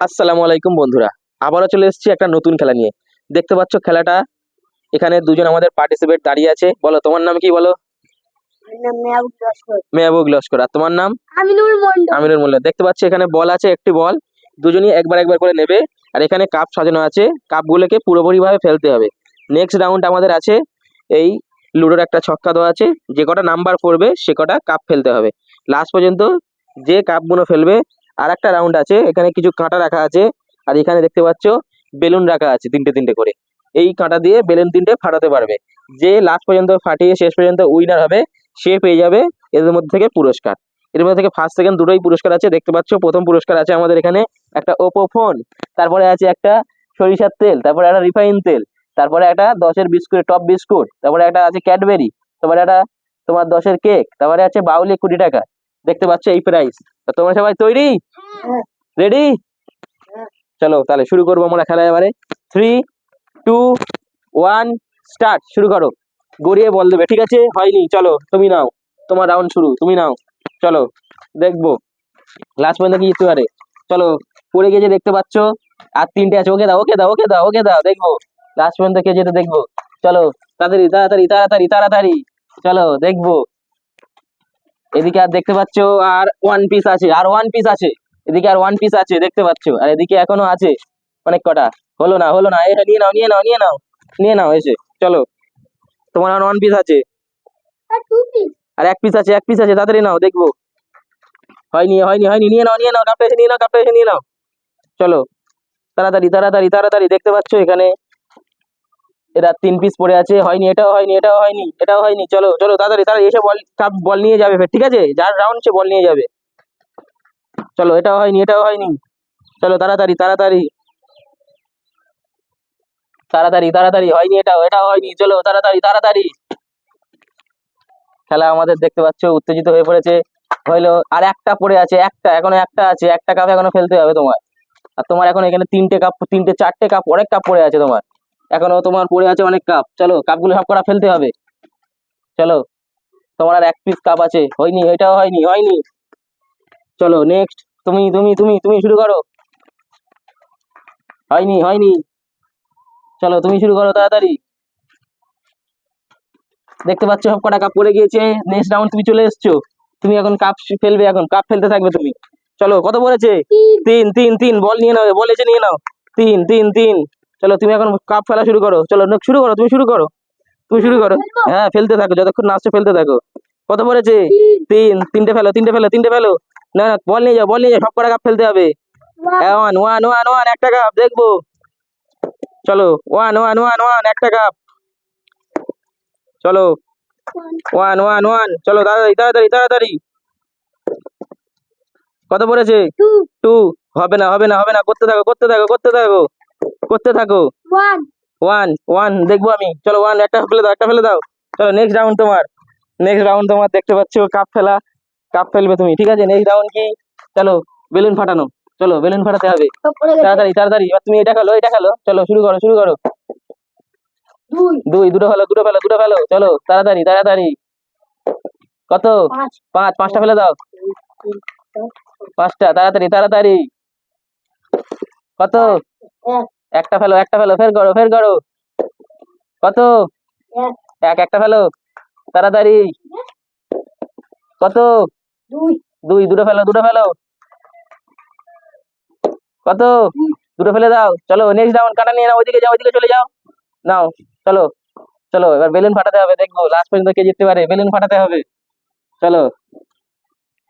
আসসালামু আলাইকুম বন্ধুরা। আবারও চলে এসেছি একটা নতুন খেলা নিয়ে। দেখতে পাচ্ছ খেলাটা? এখানে দুজন আমাদের পার্টিসিপেট দাঁড়িয়ে আছে। বলো তোমার নাম কি বলো? মেহবুব লস্কর। আর তোমার নাম? আমিনুর মন্ডল আমিনুর মোল্লা দেখতে পাচ্ছি এখানে বল আছে একটি বল। দুজনই একবার একবার করে নেবে। আর এখানে কাপ সাজানো আছে। কাপগুলোকে পুরোপুরিভাবে ফেলতে হবে। নেক্সট রাউন্ড আমাদের আছে এই লুডোর একটা ছক্কা দেওয়া আছে। যে কটা নাম্বার পড়বে সে কটা কাপ ফেলতে হবে। লাস্ট পর্যন্ত যে কাপগুলো ফেলবে আর একটা রাউন্ড আছে, এখানে কিছু কাঁটা রাখা আছে, আর এখানে দেখতে পাচ্ছ বেলুন রাখা আছে তিনটে তিনটে করে। এই কাঁটা দিয়ে বেলুন তিনটে ফাটাতে পারবে। যে লাস্ট পর্যন্ত ফাটিয়ে শেষ পর্যন্ত উইনার হবে, সে পেয়ে যাবে এদের মধ্যে থেকে পুরস্কার। এর মধ্যে থেকে ফার্স্ট সেকেন্ড দুটোই পুরস্কার আছে, দেখতে পাচ্ছ প্রথম পুরস্কার আছে আমাদের এখানে একটা ওপো ফোন তারপরে আছে একটা সরিষার তেল, তারপরে একটা রিফাইন তেল, তারপরে একটা দশের বিস্কুট টপ বিস্কুট, তারপরে একটা আছে ক্যাডবেরি তারপরে একটা তোমার দশের কেক তারপরে আছে বাউলি কুড়ি টাকা। দেখতে পাচ্ছ এই প্রাইস তোমরা সবাই তৈরি? হ্যাঁ। রেডি হ্যাঁ। চলো তাহলে শুরু করব আমরা খেলা এবারে। থ্রি টু ওয়ান স্টার্ট শুরু করো। গড়িয়ে বল দেবে। ঠিক আছে? হয়নি। চলো তুমি নাও। তোমার রাউন্ড শুরু। তুমি নাও। চলো দেখব। লাস্ট পর্যন্ত কি জিততে পারে? চলো পড়ে গেছে দেখতে পাচ্ছ আর তিনটে আছে। ওকে দাও ওকে দাও ওকে দাও ওকে দাও দেখব। লাস্ট পর্যন্ত কে যেতে দেখব। চলো তাড়াতাড়ি তাড়াতাড়ি তাড়াতাড়ি তাড়াতাড়ি। চলো দেখব। এদিকে আর দেখতে পাচ্ছ আর ওয়ান পিস আছে আর ওয়ান পিস আছে। এদিকে আর ওয়ান পিস আছে দেখতে পাচ্ছ। আর এদিকে এখনও আছে অনেক কটা। হলো না হলো না এটা নিয়ে নাও নিয়ে নাও নিয়ে নাও নিয়ে নাও এসে চলো। তোমার আর ওয়ান পিস আছে। আর টু পিস আর এক পিস আছে এক পিস আছে তাড়াতাড়ি নাও দেখব। হয়নি হয়নি হয়নি নিয়ে নাও নিয়ে নাও কাপটা এসে নিয়ে নাও কাপটা এসে নিয়ে নাও। চলো তাড়াতাড়ি তাড়াতাড়ি তাড়াতাড়ি দেখতে পাচ্ছ এখানে এরা তিন পিস পড়ে আছে, হয়নি, এটাও হয়নি এটাও হয়নি এটাও হয়নি, চলো চলো, তাড়াতাড়ি তাড়াতাড়ি, এসে বল কাপ বল নিয়ে যাবে ফের, ঠিক আছে? যার রাউন্ড সে বল নিয়ে যাবে। চলো, এটাও হয়নি এটাও হয়নি। চলো, তাড়াতাড়ি তাড়াতাড়ি। তাড়াতাড়ি তাড়াতাড়ি, হয়নি, এটাও এটাও হয়নি, চলো, তাড়াতাড়ি তাড়াতাড়ি। খেলা আমাদের দেখতে পাচ্ছ, উত্তেজিত হয়ে পড়েছে। হইল, আর একটা পড়ে আছে, একটা, এখনও একটা আছে, একটা কাপ এখনও ফেলতে হবে তোমার। আর তোমার এখন এখানে তিনটে কাপ তিনটে, চারটে কাপ অনেক কাপ পড়ে আছে তোমার। এখনও তোমার পড়ে আছে অনেক কাপ চলো কাপগুলো সব কটা ফেলতে হবে। চলো তোমার আর এক পিস কাপ আছে। হয়নি এটাও হয়নি হয়নি। চলো নেক্সট তুমি তুমি তুমি তুমি শুরু করো। হয়নি হয়নি। চলো তুমি শুরু করো তাড়াতাড়ি। দেখতে পাচ্ছ সব কটা কাপ পড়ে গিয়েছে। নেক্সট রাউন্ড তুমি চলে এসছো। তুমি এখন কাপ ফেলবে এখন। কাপ ফেলতে থাকবে তুমি। চলো কত পড়েছে? তিন। তিন তিন বল নিয়ে নাও বল এসে নিয়ে নাও। তিন তিন তিন। চলো তুমি এখন কাপ ফেলা শুরু করো। চলো শুরু করো তুমি শুরু করো। তুমি শুরু করো। হ্যাঁ ফেলতে থাকো যতক্ষণ না ফেলতে থাকো। কত পড়েছে? তিন। তিনটে ফেলো তিনটে ফেলো তিনটে ফেলো। না না বল নিয়ে যাও বল নিয়ে যাও সব কটা কাপ ফেলতে হবে। ওয়ান। ওয়ান ওয়ান ওয়ান একটা কাপ দেখব। চলো ওয়ান ওয়ান ওয়ান ওয়ান একটা কাপ চলো। ওয়ান। ওয়ান ওয়ান চলো তাড়াতাড়ি তাড়াতাড়ি তাড়াতাড়ি। কত পড়েছে? টু। হবে না হবে না হবে না করতে থাকো করতে থাকো করতে থাকো। করতে থাকো। ওয়ান ওয়ান দেখব আমি। চলো ওয়ান একটা ফেলে দাও একটা ফেলে দাও। চলো নেক্সট রাউন্ড তোমার। নেক্সট রাউন্ড তোমার দেখতে পাচ্ছ কাপ ফেলা কাপ ফেলবে তুমি ঠিক আছে? নেক্সট রাউন্ড কি? চলো বেলুন ফাটানো। চলো বেলুন ফাটাতে হবে। তাড়াতাড়ি তাড়াতাড়ি এবার তুমি এটা খেলো এটা খেলো। চলো শুরু করো শুরু করো। দুই। দুটো ফেলো দুটো ফেলো দুটো ফেলো চলো তাড়াতাড়ি তাড়াতাড়ি। কত? পাঁচ। পাঁচ পাঁচটা ফেলে দাও। পাঁচটা তাড়াতাড়ি তাড়াতাড়ি। কত? একটা ফেলো একটা ফেলো ফের করো ফের করো কত? এক এক একটা ফেলো। তাড়াতাড়ি। কত? দুই। দুই দুটো ফেলো দুটো ফেলো। কত? দুটো ফেলে দাও। চলো নেক্সট রাউন্ড কাটা নিয়ে নাও ওইদিকে যাও ওইদিকে চলে যাও। নাও চলো চলো এবার বেলুন ফাটাতে হবে দেখব। লাস্ট পর্যন্ত কে জিততে পারে? বেলুন ফাটাতে হবে। চলো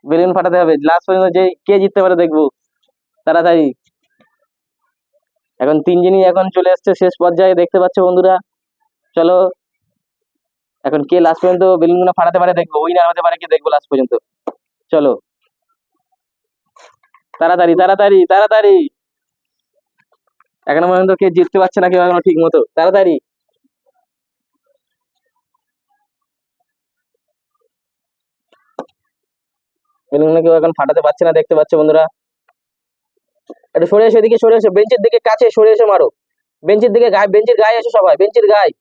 বেলুন ফাটাতে হবে। লাস্ট পর্যন্ত যে কে জিততে পারে দেখব। তাড়াতাড়ি। এখন তিনজনই এখন চলে এসছে শেষ পর্যায়ে, দেখতে পাচ্ছ বন্ধুরা। চলো, এখন কে লাস্ট পর্যন্ত বেলুনগুলো ফাটাতে পারে দেখব উইনার হতে পারে কে দেখব লাস্ট পর্যন্ত। চলো। তাড়াতাড়ি তাড়াতাড়ি তাড়াতাড়ি। এখনও পর্যন্ত কে জিততে পারছে না, কেউ এখনও ঠিক মতো। তাড়াতাড়ি। বেলুনগুলো কেউ এখন ফাটাতে পারছে না, দেখতে পাচ্ছে বন্ধুরা। একটু সরে এসো এদিকে সরে এসো। বেঞ্চের দিকে কাছে সরে এসে মারো। বেঞ্চের দিকে গায়ে বেঞ্চের গায়ে এসো সবাই বেঞ্চের গায়ে।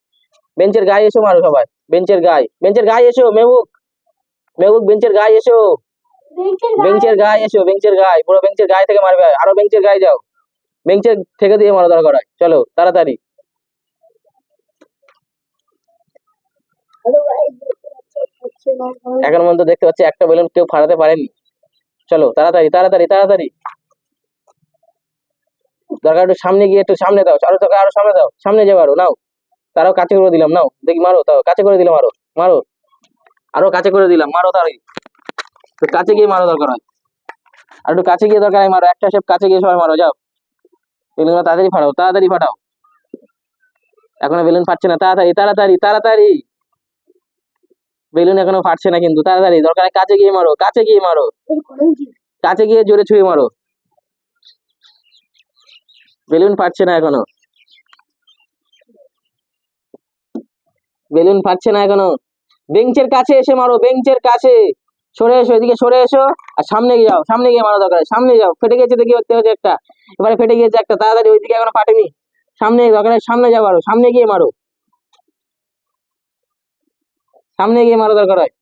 বেঞ্চের গায়ে এসো মারো সবাই। বেঞ্চের গায়ে। বেঞ্চের গায়ে এসো মেহুক। মেহুক বেঞ্চের গায়ে এসো। বেঞ্চের গায়ে। এসো বেঞ্চের গায়ে। পুরো বেঞ্চের গায়ে থেকে মারবে। আরও বেঞ্চের গায়ে যাও। বেঞ্চের থেকে দিয়ে মারো দরকার হয় চলো তাড়াতাড়ি। এখন পর্যন্ত দেখতে পাচ্ছি একটা বেলুন কেউ ফাটাতে পারেনি। চলো তাড়াতাড়ি তাড়াতাড়ি তাড়াতাড়ি। দরকার একটু সামনে গিয়ে একটু সামনে দাও, আরও দরকার, আরও সামনে দাও, সামনে যাও আরও নাও। তারাও কাছে করে দিলাম, নাও, দেখি মারো, তাও কাছে করে দিলাম আরও মারো। আরও কাছে করে দিলাম, মারো তাড়াতাড়ি তো কাছে গিয়ে মারো দরকার হয়। আর একটু কাছে গিয়ে দরকার মারো, একটা শেপ কাছে গিয়ে সবাই মারো, যাও। বেলুন তাড়াতাড়ি ফাটাও তাড়াতাড়ি ফাটাও। এখনও বেলুন ফাটছে না, তাড়াতাড়ি তাড়াতাড়ি তাড়াতাড়ি। বেলুন এখনও ফাটছে না কিন্তু, তাড়াতাড়ি, দরকার কাছে গিয়ে মারো, কাছে গিয়ে মারো? কাছে গিয়ে জোরে ছুঁয়ে মারো। বেলুন ফাটছে না এখনও। বেলুন ফাটছে না এখনও। বেঞ্চের কাছে এসে মারো, বেঞ্চের কাছে। সরে এসো, এদিকে সরে এসো। আর সামনে গিয়ে যাও, সামনে গিয়ে মারো দরকার সামনে যাও, ফেটে গেছে দেখি দেখতে হচ্ছে একটা। এবারে ফেটে গিয়েছে একটা, তাড়াতাড়ি ওইদিকে এখনও ফাটেনি। সামনে দরকার সামনে যাও মারো সামনে গিয়ে মারো। সামনে গিয়ে মারো দরকার হয়।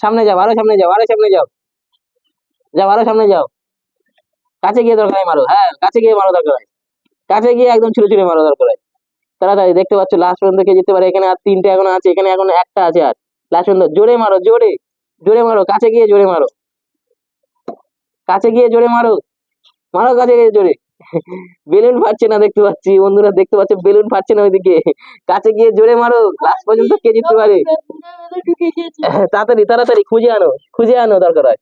সামনে যাও, আরও সামনে যাও, আরও সামনে যাও। যাও, আরও সামনে যাও। কাছে গিয়ে দরকার মারো। হ্যাঁ কাছে গিয়ে মারো দরকার কাছে গিয়ে একদম ছুড়ে ছুটে মারো দরকার তাড়াতাড়ি দেখতে পাচ্ছ লাস্ট পর্যন্ত কে যেতে পারে, এখানে আর তিনটে এখন আছে, এখানে এখন একটা আছে আর। লাস্ট পর্যন্ত জোরে মারো, জোরে জোরে মারো, কাছে গিয়ে জোরে মারো। কাছে গিয়ে জোরে মারো মারো কাছে গিয়ে জোরে। বেলুন ফাটছে না দেখতে পাচ্ছি, বন্ধুরা দেখতে পাচ্ছ, বেলুন ফাটছে না ওইদিকে। কাছে গিয়ে জোরে মারো লাস্ট পর্যন্ত কে জিততে পারে। তাড়াতাড়ি তাড়াতাড়ি খুঁজে আনো খুঁজে আনো দরকার হয়।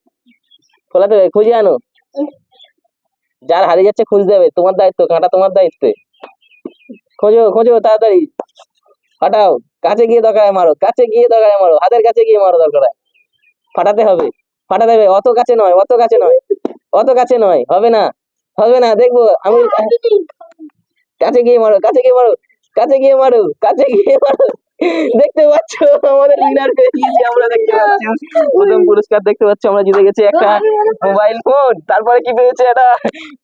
খোলাতে খুঁজে আনো। যার হারিয়ে যাচ্ছে খুঁজতে দেবে তোমার দায়িত্ব কাঁটা তোমার দায়িত্বে। খোঁজো খোঁজো তাড়াতাড়ি। ফাটাও কাছে গিয়ে দরকার মারো কাছে গিয়ে দরকার মারো হাতের কাছে গিয়ে মারো দরকার। ফাটাতে হবে ফাটাতে হবে অত কাছে নয় অত কাছে নয় অত কাছে নয় হবে না হবে না দেখব আমি কাছে গিয়ে মারো কাছে গিয়ে মারো কাছে গিয়ে মারো কাছে গিয়ে মারো। দেখতে পাচ্ছ আমাদের উইনার পেয়ে গিয়েছি আমরা দেখতে পাচ্ছি। প্রথম পুরস্কার দেখতে পাচ্ছ আমরা জিতে গেছি একটা মোবাইল ফোন তারপরে কি পেয়েছে এটা?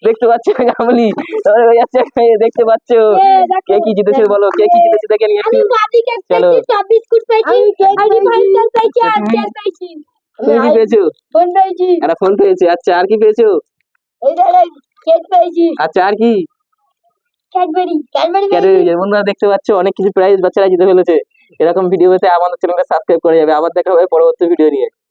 দেখতে পাচ্ছ গামলি। তারপরে হয়ে যাচ্ছে দেখতে পাচ্ছ। কে কি জিতেছে বলো? কে কি জিতেছে দেখে নিয়ে একটু চলো। বিস্কুট পেয়েছি, আমি পেয়েছি, আর তেল পেয়েছি। তুমি কি পেয়েছ? ফোন পেয়েছি, একটা ফোন পেয়েছে। আচ্ছা আর কি পেয়েছ? এই কেক পেয়েছি, আচ্ছা আর কি? Cadbury, Cadbury. বন্ধুরা দেখতে পাচ্ছ অনেক কিছু প্রাইজ বাচ্চারা জিতে ফেলেছে। এরকম ভিডিও পেতে আমাদের চ্যানেলটা সাবস্ক্রাইব করে যাবে। আবার দেখা হবে পরবর্তী ভিডিও নিয়ে।